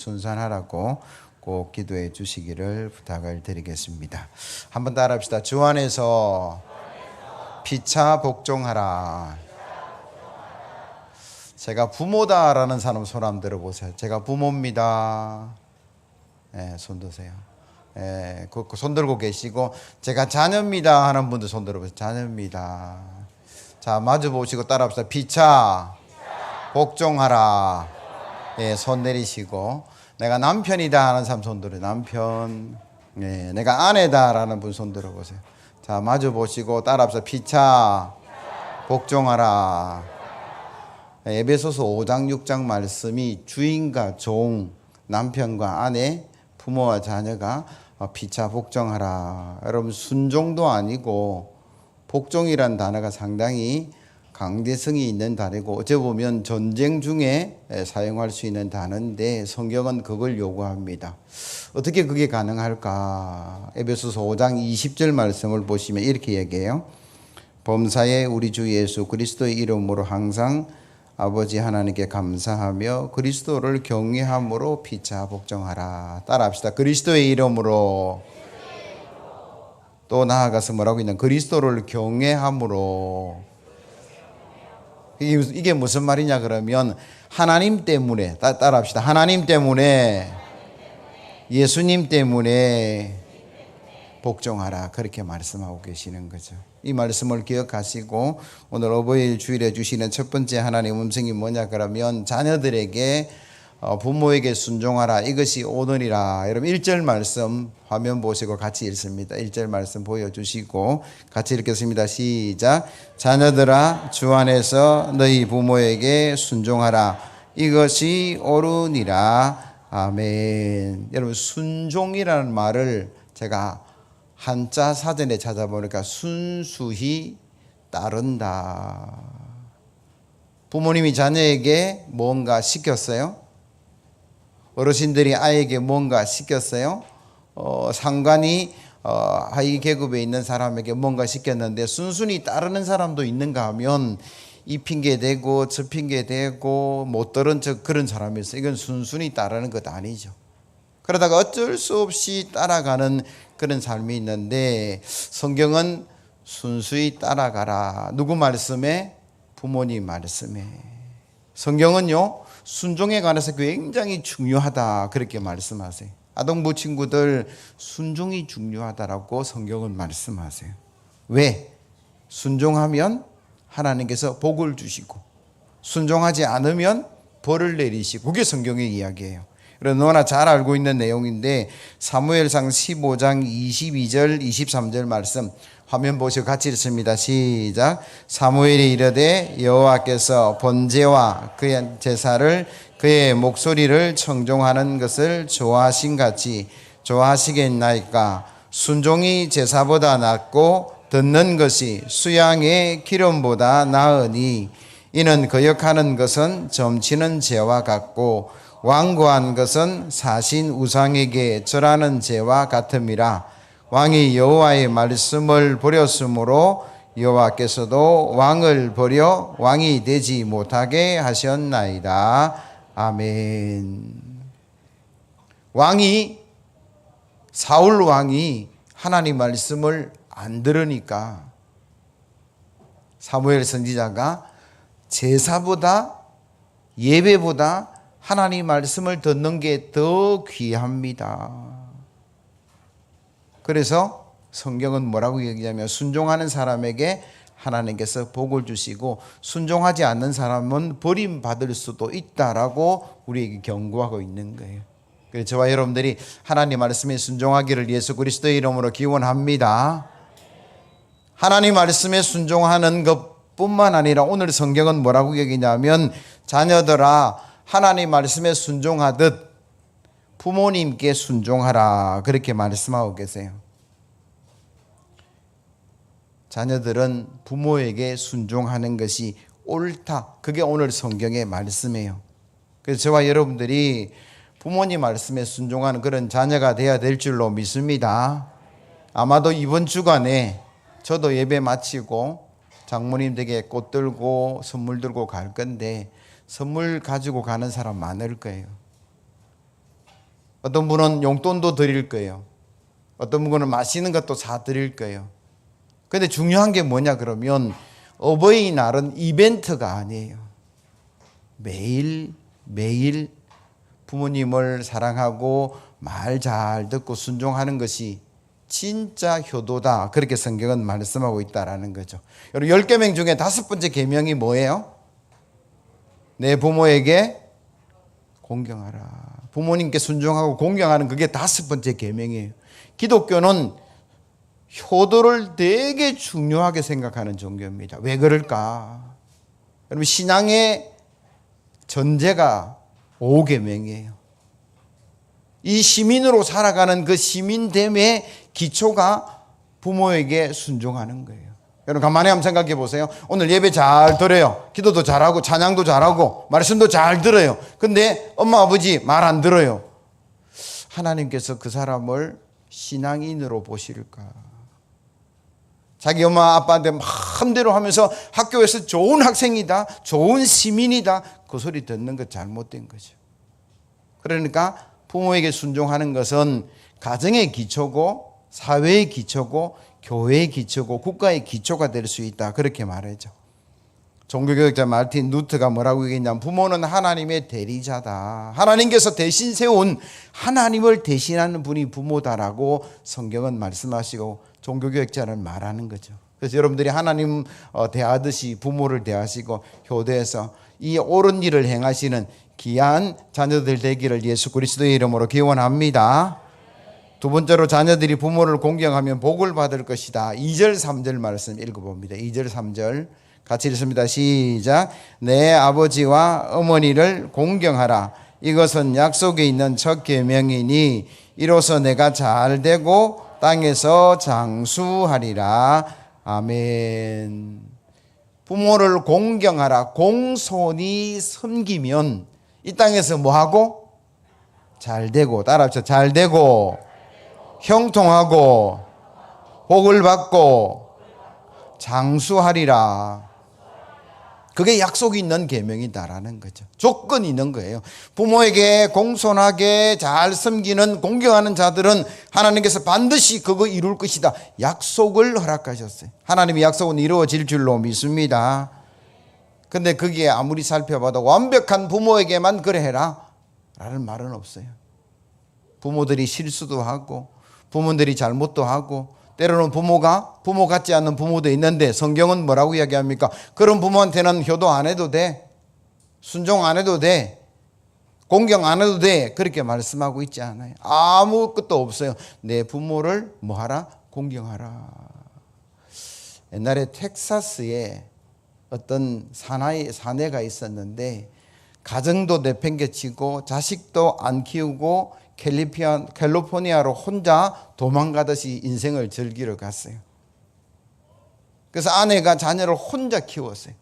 순산하라고 꼭 기도해 주시기를 부탁을 드리겠습니다. 한번 따라합시다. 주 안에서 피차 복종하라. 제가 부모다라는 사람 손 한번 들어보세요. 제가 부모입니다. 예, 손 드세요. 예, 그, 그 손 들고 계시고 제가 자녀입니다 하는 분들 손 들어보세요. 자녀입니다. 자, 마주 보시고 따라합시다. 피차 복종하라. 예, 손 내리시고 내가 남편이다 하는 사람 손 들어. 남편. 예, 내가 아내다라는 분 손 들어 보세요. 자, 마주 보시고 따라 합시다. 피차 복종하라. 예, 에베소서 5장 6장 말씀이 주인과 종, 남편과 아내, 부모와 자녀가 어, 피차 복종하라. 여러분 순종도 아니고 복종이란 단어가 상당히 강대성이 있는 단어고 어째 보면 전쟁 중에 에, 사용할 수 있는 단어인데 성경은 그걸 요구합니다. 어떻게 그게 가능할까? 에베소서 5장 20절 말씀을 보시면 이렇게 얘기해요. 범사에 우리 주 예수 그리스도의 이름으로 항상 아버지 하나님께 감사하며 그리스도를 경외함으로 피차 복종하라. 따라합시다. 그리스도의 이름으로 또 나아가서 뭐라고 있는 그리스도를 경외함으로 이게 무슨- 말이냐 그러면 하나님 때문에 따, 따라 합시다. 하나님 때문에 예수님 때문에 복종하라 그렇게 말씀하고 계시는 거죠. 이 말씀을 기억하시고 오늘 어버이일 주일에 주시는 첫 번째 하나님 음성이 뭐냐 그러면 자녀들에게 어, 부모에게 순종하라 이것이 오늘이라 여러분 1절 말씀 화면 보시고 같이 읽습니다. 1절 말씀 보여주시고 같이 읽겠습니다. 시작 자녀들아 주 안에서 너희 부모에게 순종하라 이것이 옳으니라 아멘 여러분 순종이라는 말을 제가 한자 사전에 찾아보니까 순수히 따른다. 부모님이 자녀에게 뭔가 시켰어요? 어르신들이 아이에게 뭔가 시켰어요? 어, 상관이 어, 하위 계급에 있는 사람에게 뭔가 시켰는데 순순히 따르는 사람도 있는가 하면 이 핑계 대고 저 핑계 대고 못 들은 척 그런 사람이 있어요. 이건 순순히 따르는 것 아니죠. 그러다가 어쩔 수 없이 따라가는 그런 삶이 있는데 성경은 순수히 따라가라. 누구 말씀에? 부모님 말씀에. 성경은요, 순종에 관해서 굉장히 중요하다. 그렇게 말씀하세요. 아동부 친구들 순종이 중요하다라고 성경은 말씀하세요. 왜? 순종하면 하나님께서 복을 주시고, 순종하지 않으면 벌을 내리시고, 그게 성경의 이야기예요. 그래서 너나 잘 알고 있는 내용인데 사무엘상 15장 22절 23절 말씀 화면 보시고 같이 읽습니다. 시작. 사무엘이 이르되 여호와께서 번제와 그의 제사를 그의 목소리를 청종하는 것을 좋아하신 같이 좋아하시겠나이까 순종이 제사보다 낫고 듣는 것이 수양의 기름보다 나으니 이는 거역하는 것은 점치는 죄와 같고 완고한 것은 사신 우상에게 절하는 죄와 같음이라 왕이 여호와의 말씀을 버렸으므로 여호와께서도 왕을 버려 왕이 되지 못하게 하셨나이다. 아멘. 왕이 사울 왕이 하나님 말씀을 안 들으니까 사무엘 선지자가 제사보다 예배보다 하나님 말씀을 듣는 게 더 귀합니다. 그래서 성경은 뭐라고 얘기하냐면 순종하는 사람에게 하나님께서 복을 주시고 순종하지 않는 사람은 버림받을 수도 있다라고 우리에게 경고하고 있는 거예요. 그래서 저와 여러분들이 하나님 말씀에 순종하기를 예수 그리스도의 이름으로 기원합니다. 하나님 말씀에 순종하는 것뿐만 아니라 오늘 성경은 뭐라고 얘기냐면 자녀들아 하나님 말씀에 순종하듯 부모님께 순종하라 그렇게 말씀하고 계세요. 자녀들은 부모에게 순종하는 것이 옳다. 그게 오늘 성경의 말씀이에요. 그래서 저와 여러분들이 부모님 말씀에 순종하는 그런 자녀가 되어야 될 줄로 믿습니다. 아마도 이번 주간에 저도 예배 마치고 장모님 댁에 꽃 들고 선물 들고 갈 건데 선물 가지고 가는 사람 많을 거예요. 어떤 분은 용돈도 드릴 거예요. 어떤 분은 맛있는 것도 사 드릴 거예요. 근데 중요한 게 뭐냐 그러면 어버이날은 이벤트가 아니에요. 매일 매일 부모님을 사랑하고 말 잘 듣고 순종하는 것이 진짜 효도다. 그렇게 성경은 말씀하고 있다라는 거죠. 여러분 10계명 중에 다섯 번째 계명이 뭐예요? 내 부모에게 공경하라. 부모님께 순종하고 공경하는 그게 다섯 번째 계명이에요. 기독교는 효도를 되게 중요하게 생각하는 종교입니다. 왜 그럴까? 여러분 신앙의 전제가 5계명이에요. 이 시민으로 살아가는 그 시민됨의 기초가 부모에게 순종하는 거예요. 여러분 가만히 한번 생각해 보세요. 오늘 예배 잘 들어요. 기도도 잘하고 찬양도 잘하고 말씀도 잘 들어요. 근데 엄마 아버지 말 안 들어요. 하나님께서 그 사람을 신앙인으로 보실까? 자기 엄마 아빠한테 마음대로 하면서 학교에서 좋은 학생이다, 좋은 시민이다 그 소리 듣는 거 잘못된 거죠. 그러니까 부모에게 순종하는 것은 가정의 기초고 사회의 기초고 교회의 기초고 국가의 기초가 될 수 있다 그렇게 말하죠. 종교교육자 마틴 누트가 뭐라고 얘기했냐면 부모는 하나님의 대리자다. 하나님께서 대신 세운 하나님을 대신하는 분이 부모다라고 성경은 말씀하시고 종교교육자는 말하는 거죠. 그래서 여러분들이 하나님 어, 대하듯이 부모를 대하시고 효도해서 이 옳은 일을 행하시는 귀한 자녀들 되기를 예수 그리스도의 이름으로 기원합니다. 두 번째로 자녀들이 부모를 공경하면 복을 받을 것이다. 2절 3절 말씀 읽어봅니다. 2절 3절 같이 읽습니다. 시작. 내 아버지와 어머니를 공경하라. 이것은 약속에 있는 첫 계명이니 이로써 내가 잘 되고 땅에서 장수하리라. 아멘. 부모를 공경하라. 공손히 섬기면 이 땅에서 뭐 하고 잘 되고 따라합시다. 잘 되고 형통하고 복을 받고 장수하리라. 그게 약속이 있는 계명이다라는 거죠. 조건이 있는 거예요. 부모에게 공손하게 잘 섬기는 공경하는 자들은 하나님께서 반드시 그거 이룰 것이다. 약속을 허락하셨어요. 하나님의 약속은 이루어질 줄로 믿습니다. 근데 거기에 아무리 살펴봐도 완벽한 부모에게만 그래 해라. 라는 말은 없어요. 부모들이 실수도 하고 부모들이 잘못도 하고 때로는 부모가 부모 같지 않는 부모도 있는데 성경은 뭐라고 이야기합니까? 그런 부모한테는 효도 안 해도 돼. 순종 안 해도 돼. 공경 안 해도 돼. 그렇게 말씀하고 있지 않아요. 아무것도 없어요. 내 부모를 뭐하라? 공경하라. 옛날에 텍사스에 어떤 사나이, 사내가 있었는데 가정도 내팽개치고 자식도 안 키우고 캘리피안, 캘리포니아로 혼자 도망가듯이 인생을 즐기러 갔어요. 그래서 아내가 자녀를 혼자 키웠어요.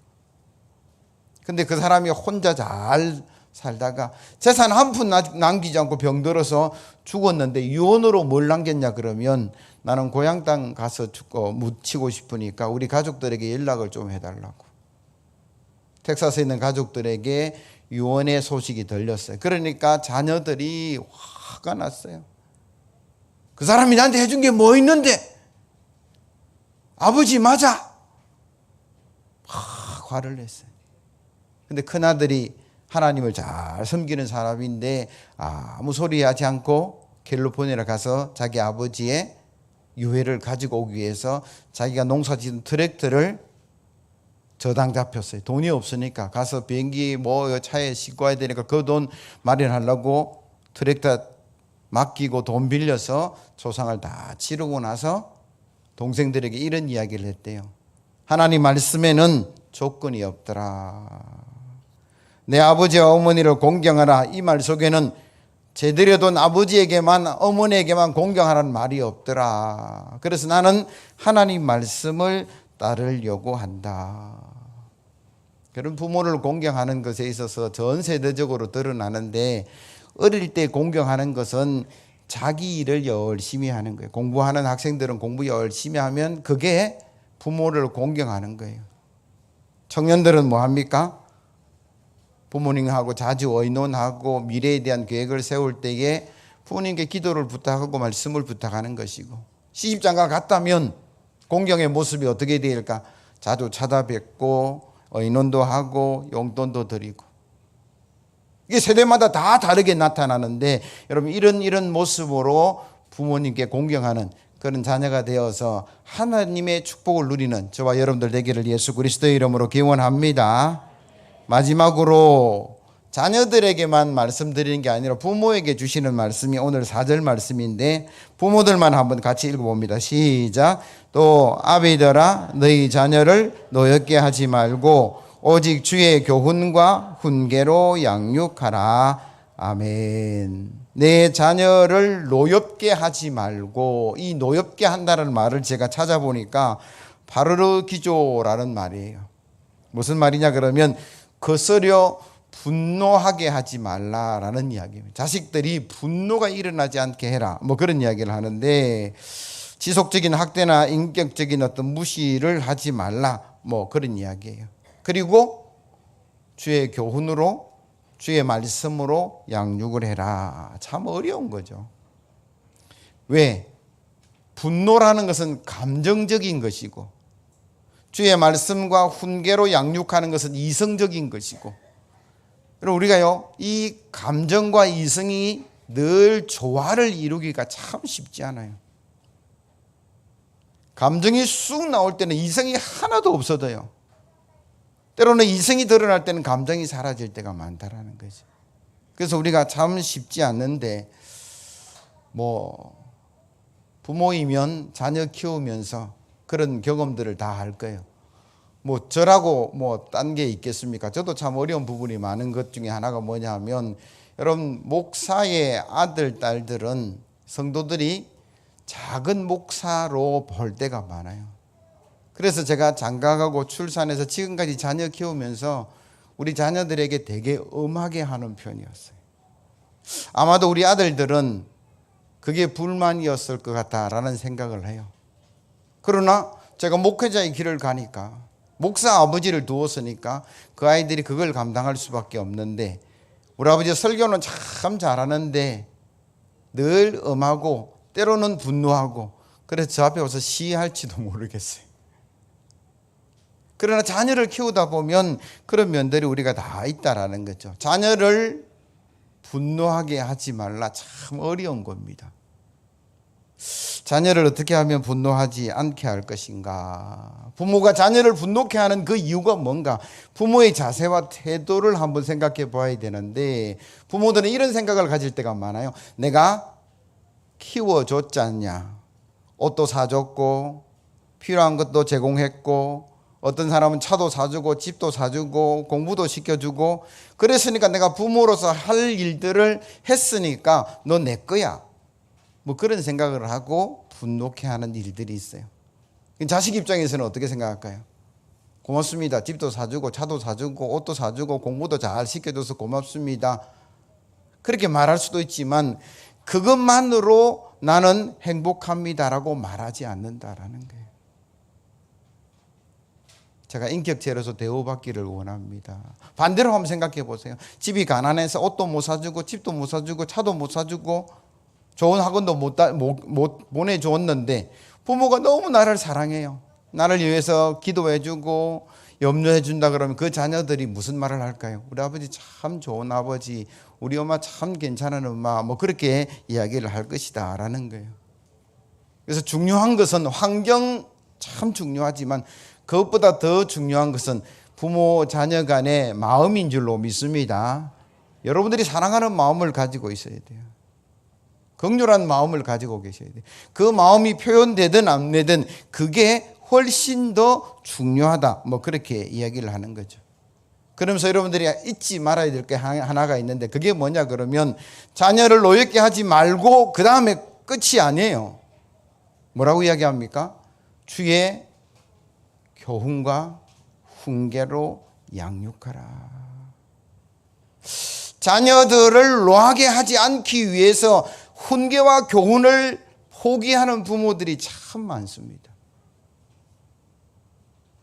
근데 그 사람이 혼자 잘 살다가 재산 한 푼 남기지 않고 병들어서 죽었는데 유언으로 뭘 남겼냐 그러면 나는 고향 땅 가서 죽고 묻히고 싶으니까 우리 가족들에게 연락을 좀 해달라고. 텍사스에 있는 가족들에게 유언의 소식이 들렸어요. 그러니까 자녀들이 화가 났어요. 그 사람이 나한테 해준 게 뭐 있는데? 아버지 맞아. 하, 화를 냈어요. 근데 큰아들이 하나님을 잘 섬기는 사람인데 아무 소리 하지 않고 캘리포니아에 가서 자기 아버지의 유해를 가지고 오기 위해서 자기가 농사 짓는 트랙터를 저당 잡혔어요. 돈이 없으니까 가서 비행기 뭐 차에 싣고 와야 되니까 그 돈 마련하려고 트랙터 맡기고 돈 빌려서 조상을 다 치르고 나서 동생들에게 이런 이야기를 했대요. 하나님 말씀에는 조건이 없더라. 내 아버지와 어머니를 공경하라. 이 말 속에는 제대로 된 아버지에게만 어머니에게만 공경하라는 말이 없더라. 그래서 나는 하나님 말씀을 따르려고 한다. 그런 부모를 공경하는 것에 있어서 전 세대적으로 드러나는데 어릴 때 공경하는 것은 자기 일을 열심히 하는 거예요. 공부하는 학생들은 공부 열심히 하면 그게 부모를 공경하는 거예요. 청년들은 뭐 합니까? 부모님하고 자주 의논하고 미래에 대한 계획을 세울 때에 부모님께 기도를 부탁하고 말씀을 부탁하는 것이고 시집장가 갔다면 공경의 모습이 어떻게 될까? 자주 찾아뵙고 의논도 하고 용돈도 드리고 이게 세대마다 다 다르게 나타나는데 여러분 이런 이런 모습으로 부모님께 공경하는 그런 자녀가 되어서 하나님의 축복을 누리는 저와 여러분들 되기를 예수 그리스도의 이름으로 기원합니다. 마지막으로 자녀들에게만 말씀드리는 게 아니라 부모에게 주시는 말씀이 오늘 4절 말씀인데 부모들만 한번 같이 읽어봅니다. 시작. 또 아비들아 너희 자녀를 노엽게 하지 말고 오직 주의 교훈과 훈계로 양육하라. 아멘. 내 자녀를 노엽게 하지 말고 이 노엽게 한다는 말을 제가 찾아보니까 바르르 기조라는 말이에요. 무슨 말이냐 그러면 거스려 분노하게 하지 말라라는 이야기입니다. 자식들이 분노가 일어나지 않게 해라. 뭐 그런 이야기를 하는데 지속적인 학대나 인격적인 어떤 무시를 하지 말라. 뭐 그런 이야기예요. 그리고 주의 교훈으로 주의 말씀으로 양육을 해라. 참 어려운 거죠. 왜? 분노라는 것은 감정적인 것이고 주의 말씀과 훈계로 양육하는 것은 이성적인 것이고 그리고 우리가요 이 감정과 이성이 늘 조화를 이루기가 참 쉽지 않아요. 감정이 쑥 나올 때는 이성이 하나도 없어져요. 때로는 이성이 드러날 때는 감정이 사라질 때가 많다라는 거죠. 그래서 우리가 참 쉽지 않는데 뭐 부모이면 자녀 키우면서 그런 경험들을 다 할 거예요. 뭐 저라고 뭐 딴 게 있겠습니까? 저도 참 어려운 부분이 많은 것 중에 하나가 뭐냐면 여러분 목사의 아들 딸들은 성도들이 작은 목사로 볼 때가 많아요. 그래서 제가 장가가고 출산해서 지금까지 자녀 키우면서 우리 자녀들에게 되게 엄하게 하는 편이었어요. 아마도 우리 아들들은 그게 불만이었을 것 같다라는 생각을 해요. 그러나 제가 목회자의 길을 가니까 목사 아버지를 두었으니까 그 아이들이 그걸 감당할 수밖에 없는데 우리 아버지 설교는 참 잘하는데 늘 엄하고 때로는 분노하고 그래서 저 앞에 와서 시할지도 모르겠어요. 그러나 자녀를 키우다 보면 그런 면들이 우리가 다 있다라는 거죠. 자녀를 분노하게 하지 말라 참 어려운 겁니다. 자녀를 어떻게 하면 분노하지 않게 할 것인가? 부모가 자녀를 분노케 하는 그 이유가 뭔가? 부모의 자세와 태도를 한번 생각해 봐야 되는데 부모들은 이런 생각을 가질 때가 많아요. 내가 키워줬지 않냐? 옷도 사줬고 필요한 것도 제공했고 어떤 사람은 차도 사주고 집도 사주고 공부도 시켜주고 그랬으니까 내가 부모로서 할 일들을 했으니까 너 내 거야. 뭐 그런 생각을 하고 분노케 하는 일들이 있어요. 자식 입장에서는 어떻게 생각할까요? 고맙습니다. 집도 사주고 차도 사주고 옷도 사주고 공부도 잘 시켜줘서 고맙습니다. 그렇게 말할 수도 있지만 그것만으로 나는 행복합니다라고 말하지 않는다라는 거예요. 제가 인격체로서 대우받기를 원합니다. 반대로 한번 생각해 보세요. 집이 가난해서 옷도 못 사주고 집도 못 사주고 차도 못 사주고 좋은 학원도 못, 못, 못 보내주었는데 부모가 너무 나를 사랑해요. 나를 위해서 기도해주고 염려해준다 그러면 그 자녀들이 무슨 말을 할까요? 우리 아버지 참 좋은 아버지, 우리 엄마 참 괜찮은 엄마, 뭐 그렇게 이야기를 할 것이다 라는 거예요. 그래서 중요한 것은 환경 참 중요하지만 그것보다 더 중요한 것은 부모 자녀 간의 마음인 줄로 믿습니다. 여러분들이 사랑하는 마음을 가지고 있어야 돼요. 극렬한 마음을 가지고 계셔야 돼요. 그 마음이 표현되든 안 되든 그게 훨씬 더 중요하다. 뭐 그렇게 이야기를 하는 거죠. 그러면서 여러분들이 잊지 말아야 될 게 하나가 있는데 그게 뭐냐 그러면 자녀를 노엽게 하지 말고 그 다음에 끝이 아니에요. 뭐라고 이야기합니까? 주의 교훈과 훈계로 양육하라. 자녀들을 노하게 하지 않기 위해서 훈계와 교훈을 포기하는 부모들이 참 많습니다.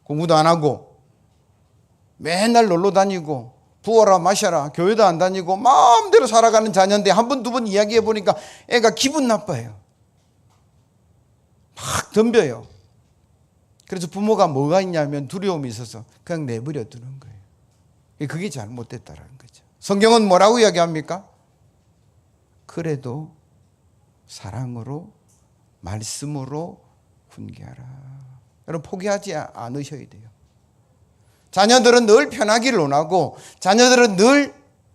공부도 안 하고 맨날 놀러 다니고 부어라 마셔라 교회도 안 다니고 마음대로 살아가는 자녀인데 한 번두번 이야기해 보니까 애가 기분 나빠요. 막 덤벼요. 그래서 부모가 뭐가 있냐면 두려움이 있어서 그냥 내버려 두는 거예요. 그게 잘못됐다라는 거죠. 성경은 뭐라고 이야기합니까? 그래도 사랑으로 말씀으로 훈계하라. 여러분 포기하지 않으셔야 돼요. 자녀들은 늘 편하기를 원하고 자녀들은 늘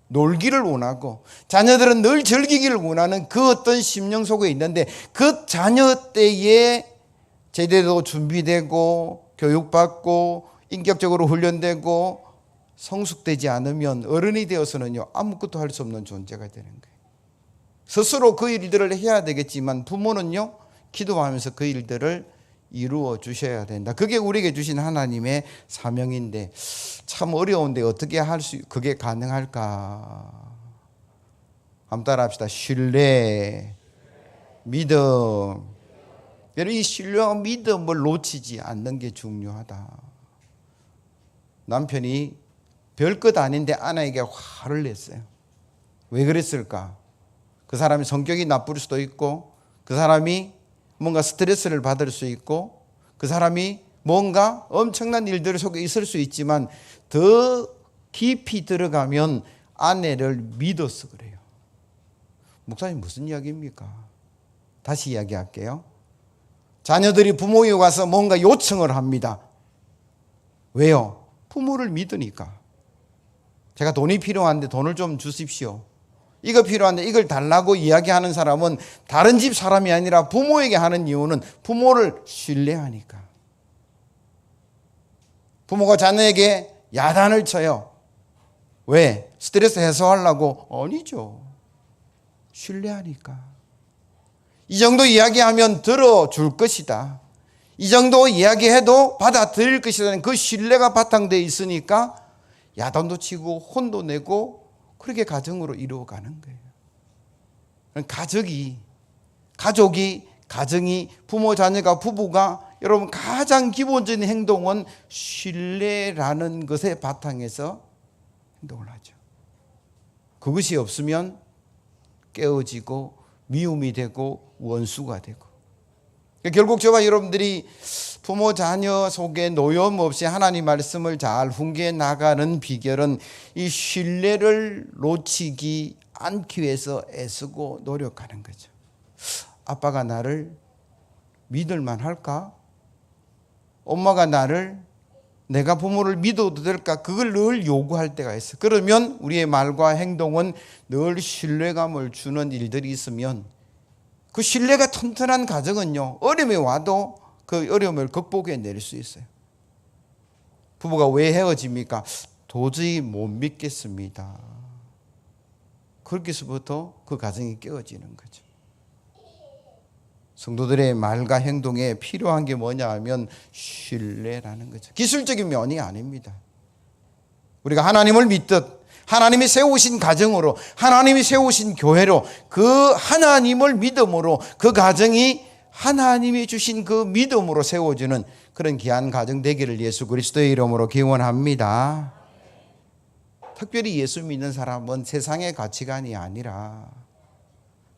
놀기를 원하고 자녀들은 늘 즐기기를 원하는 그 어떤 심령 속에 있는데 그 자녀 때에 제대로 준비되고 교육받고 인격적으로 훈련되고 성숙되지 않으면 어른이 되어서는요 아무것도 할 수 없는 존재가 되는 거예요. 스스로 그 일들을 해야 되겠지만 부모는요 기도하면서 그 일들을 이루어 주셔야 된다. 그게 우리에게 주신 하나님의 사명인데 참 어려운데 어떻게 할 수 그게 가능할까? 한번 따라합시다. 신뢰, 믿음. 이 신뢰와 믿음을 놓치지 않는 게 중요하다. 남편이 별것 아닌데 아내에게 화를 냈어요. 왜 그랬을까? 그 사람이 성격이 나쁠 수도 있고 그 사람이 뭔가 스트레스를 받을 수 있고 그 사람이 뭔가 엄청난 일들 속에 있을 수 있지만 더 깊이 들어가면 아내를 믿어서 그래요. 목사님 무슨 이야기입니까? 다시 이야기할게요. 자녀들이 부모에 와서 뭔가 요청을 합니다. 왜요? 부모를 믿으니까. 제가 돈이 필요한데 돈을 좀 주십시오. 이거 필요한데 이걸 달라고 이야기하는 사람은 다른 집 사람이 아니라 부모에게 하는 이유는 부모를 신뢰하니까. 부모가 자녀에게 야단을 쳐요. 왜? 스트레스 해소하려고? 아니죠. 신뢰하니까. 이 정도 이야기하면 들어줄 것이다. 이 정도 이야기해도 받아들일 것이라는 그 신뢰가 바탕되어 있으니까 야단도 치고 혼도 내고 그렇게 가정으로 이루어가는 거예요. 가족이 가족이 가정이 부모 자녀가 부부가 여러분 가장 기본적인 행동은 신뢰라는 것의 바탕에서 행동을 하죠. 그것이 없으면 깨어지고 미움이 되고 원수가 되고 결국 저와 여러분들이 부모 자녀 속에 노염 없이 하나님 말씀을 잘 훈계해 나가는 비결은 이 신뢰를 놓치기 않기 위해서 애쓰고 노력하는 거죠. 아빠가 나를 믿을만 할까? 엄마가 나를 내가 부모를 믿어도 될까? 그걸 늘 요구할 때가 있어. 그러면 우리의 말과 행동은 늘 신뢰감을 주는 일들이 있으면 그 신뢰가 튼튼한 가정은요, 어려움이 와도 그 어려움을 극복해 낼수 있어요. 부부가 왜 헤어집니까? 도저히 못 믿겠습니다. 그렇게서부터 그 가정이 깨어지는 거죠. 성도들의 말과 행동에 필요한 게 뭐냐 하면 신뢰라는 거죠. 기술적인 면이 아닙니다. 우리가 하나님을 믿듯 하나님이 세우신 가정으로 하나님이 세우신 교회로 그 하나님을 믿음으로 그 가정이 하나님이 주신 그 믿음으로 세워지는 그런 귀한 가정 되기를 예수 그리스도의 이름으로 기원합니다. 특별히 예수 믿는 사람은 세상의 가치관이 아니라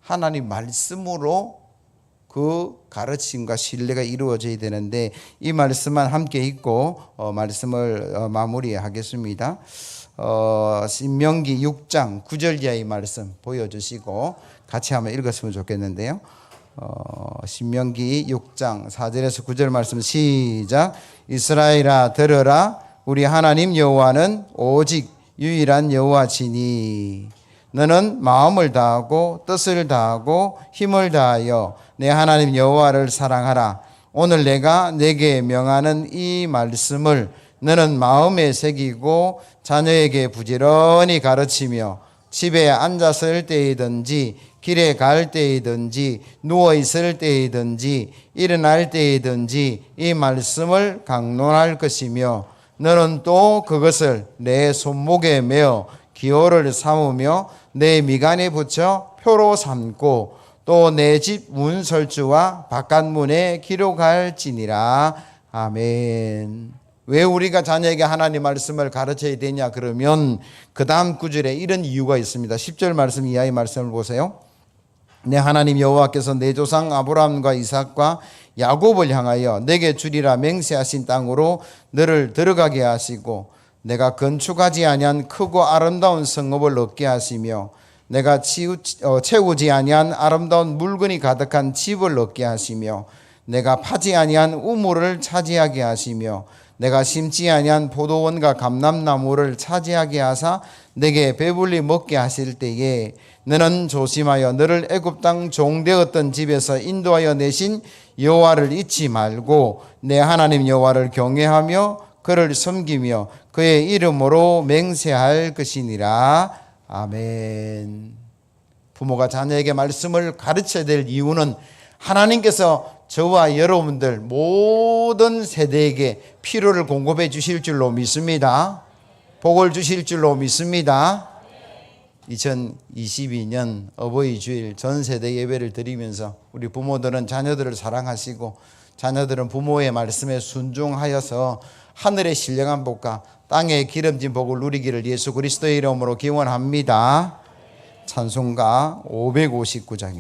하나님 말씀으로 그 가르침과 신뢰가 이루어져야 되는데 이 말씀만 함께 읽고 어, 말씀을 어, 마무리하겠습니다. 어, 신명기 6장 9절 이하의 말씀 보여주시고 같이 한번 읽었으면 좋겠는데요. 어, 신명기 6장 4절에서 9절 말씀 시작. 이스라엘아 들으라 우리 하나님 여호와는 오직 유일한 여호와시니 너는 마음을 다하고 뜻을 다하고 힘을 다하여 내 하나님 여호와를 사랑하라. 오늘 내가 내게 명하는 이 말씀을 너는 마음에 새기고 자녀에게 부지런히 가르치며 집에 앉았을 때이든지 길에 갈 때이든지 누워 있을 때이든지 일어날 때이든지 이 말씀을 강론할 것이며 너는 또 그것을 내 손목에 메어 기호를 삼으며 내 미간에 붙여 표로 삼고 또 내 집 문설주와 바깥문에 기록할지니라 아멘. 왜 우리가 자녀에게 하나님 말씀을 가르쳐야 되냐 그러면 그 다음 구절에 이런 이유가 있습니다. 10절 말씀 이하의 말씀을 보세요. 내 하나님 여호와께서 내 조상 아브라함과 이삭과 야곱을 향하여 내게 주리라 맹세하신 땅으로 너를 들어가게 하시고 내가 건축하지 아니한 크고 아름다운 성읍을 얻게 하시며 내가 치우, 어, 채우지 아니한 아름다운 물건이 가득한 집을 얻게 하시며 내가 파지 아니한 우물을 차지하게 하시며 내가 심지 아니한 포도원과 감람나무를 차지하게 하사 내게 배불리 먹게 하실 때에 너는 조심하여 너를 애굽 땅 종되었던 집에서 인도하여 내신 여호와를 잊지 말고 내 하나님 여호와를 경외하며 그를 섬기며 그의 이름으로 맹세할 것이니라 아멘. 부모가 자녀에게 말씀을 가르쳐야 될 이유는 하나님께서 저와 여러분들 모든 세대에게 필요를 공급해 주실 줄로 믿습니다. 복을 주실 줄로 믿습니다. 2022년 어버이 주일 전 세대 예배를 드리면서 우리 부모들은 자녀들을 사랑하시고 자녀들은 부모의 말씀에 순종하여서 하늘의 신령한 복과 땅의 기름진 복을 누리기를 예수 그리스도의 이름으로 기원합니다. 찬송가 559장입니다.